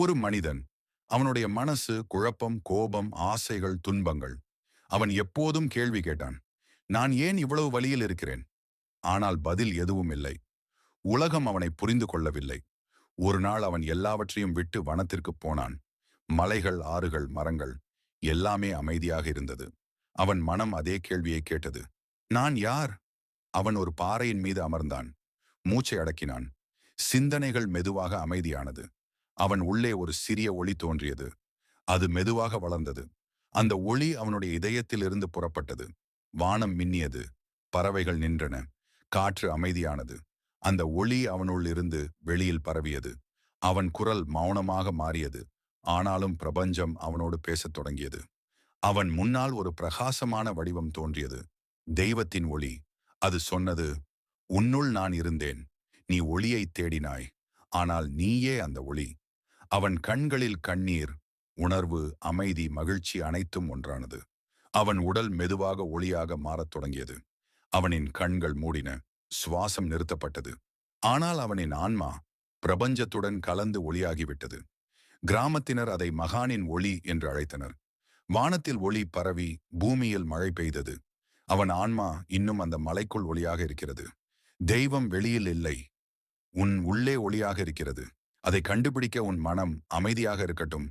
ஒரு மனிதன் அவனுடைய மனசு குழப்பம் கோபம் ஆசைகள் துன்பங்கள். அவன் எப்போதும் கேள்வி கேட்டான் நான் ஏன் இவ்வளவு வழியில் இருக்கிறேன்? ஆனால் பதில் எதுவும் இல்லை. உலகம் அவனை புரிந்து கொள்ளவில்லை. ஒரு நாள் அவன் எல்லாவற்றையும் விட்டு வனத்திற்கு போனான். மலைகள் ஆறுகள் மரங்கள் எல்லாமே அமைதியாக இருந்தது. அவன் மனம் அதே கேள்வியை கேட்டது நான் யார்? அவன் ஒரு பாறையின் மீது அமர்ந்தான். மூச்சை அடக்கினான். சிந்தனைகள் மெதுவாக அமைதியானது. அவன் உள்ளே ஒரு சிறிய ஒளி தோன்றியது. அது மெதுவாக வளர்ந்தது. அந்த ஒளி அவனுடைய இதயத்திலிருந்து புறப்பட்டது. வானம் மின்னியது. பறவைகள் நின்றன. காற்று அமைதியானது. அந்த ஒளி அவனுள் இருந்து வெளியில் பரவியது. அவன் குரல் மௌனமாக மாறியது. ஆனாலும் பிரபஞ்சம் அவனோடு பேசத் தொடங்கியது. அவன் முன்னால் ஒரு பிரகாசமான வடிவம் தோன்றியது. தெய்வத்தின் ஒளி. அது சொன்னது உன்னுள் நான் இருந்தேன். நீ ஒளியைத் தேடினாய். ஆனால் நீயே அந்த ஒளி. அவன் கண்களில் கண்ணீர் உணர்வு அமைதி மகிழ்ச்சி அனைத்தும் ஒன்றானது. அவன் உடல் மெதுவாக ஒளியாக மாறத் தொடங்கியது. அவனின் கண்கள் மூடின சுவாசம் நிறுத்தப்பட்டது. ஆனால் அவனின் ஆன்மா பிரபஞ்சத்துடன் கலந்து ஒளியாகிவிட்டது. கிராமத்தினர் அதை மகானின் ஒளி என்று அழைத்தனர். வானத்தில் ஒளி பரவி பூமியில் மழை பெய்தது. அவன் ஆன்மா இன்னும் அந்த மலைக்குள் ஒளியாக இருக்கிறது. தெய்வம் வெளியில் இல்லை. உன் உள்ளே ஒளியாக இருக்கிறது. அதை கண்டுபிடிக்க உன் மனம் அமைதியாக இருக்கட்டும்.